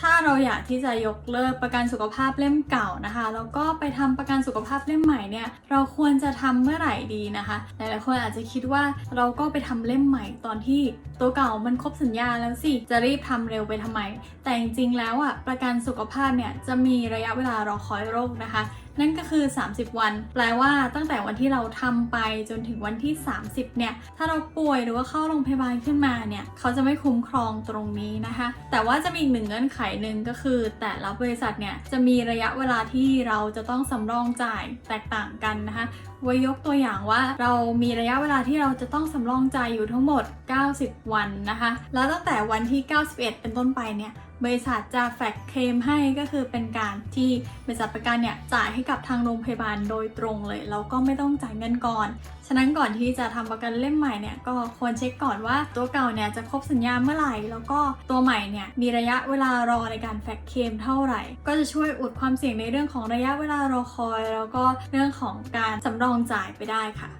ถ้าเราอยากที่จะยกเลิกประกันสุขภาพเล่มเก่านะคะแล้วก็ไปทำประกันสุขภาพเล่มใหม่เนี่ยเราควรจะทำเมื่อไหร่ดีนะคะหลายๆคนอาจจะคิดว่าเราก็ไปทำเล่มใหม่ตอนที่ตัวเก่ามันครบสัญญาแล้วสิจะรีบทำเร็วไปทำไม แต่จริงๆแล้วอะประกันสุขภาพเนี่ยจะมีระยะเวลารอคอยโรคนะคะนั่นก็คือ 30 วัน แปลว่าตั้งแต่วันที่เราทำไปจนถึงวันที่ 30 เนี่ย ถ้าเราป่วยหรือว่าเข้าโรงพยาบาลขึ้นมาเนี่ย เขาจะไม่คุ้มครองตรงนี้นะคะ แต่ว่าจะมีอีกหนึ่งเงื่อนไขหนึ่งก็คือ แต่ละบริษัทเนี่ยจะมีระยะเวลาที่เราจะต้องสำรองจ่ายแตกต่างกันนะคะไว้ยกตัวอย่างว่าเรามีระยะเวลาที่เราจะต้องสำรองจ่ายอยู่ทั้งหมด 90 วันนะคะ แล้วตั้งแต่วันที่ 91 เป็นต้นไปเนี่ย บริษัทจะแฟกเคลมให้ก็คือเป็นการที่บริษัทประกันเนี่ยจ่ายให้กับทางโรงพยาบาลโดยตรงเลยแล้วก็ไม่ต้องจ่ายเงินก่อน ฉะนั้นก่อนที่จะทำประกันเล่มใหม่เนี่ยก็ควรเช็คก่อนว่าตัวเก่าเนี่ยจะครบสัญญาเมื่อไหร่ แล้วก็ตัวใหม่เนี่ยมีระยะเวลารอในการแฟกเคลมเท่าไหร่ ก็จะช่วยอุดความเสี่ยงในเรื่องของระยะเวลารอคอย แล้วก็เรื่องของการสำรองจ่ายไปได้ค่ะ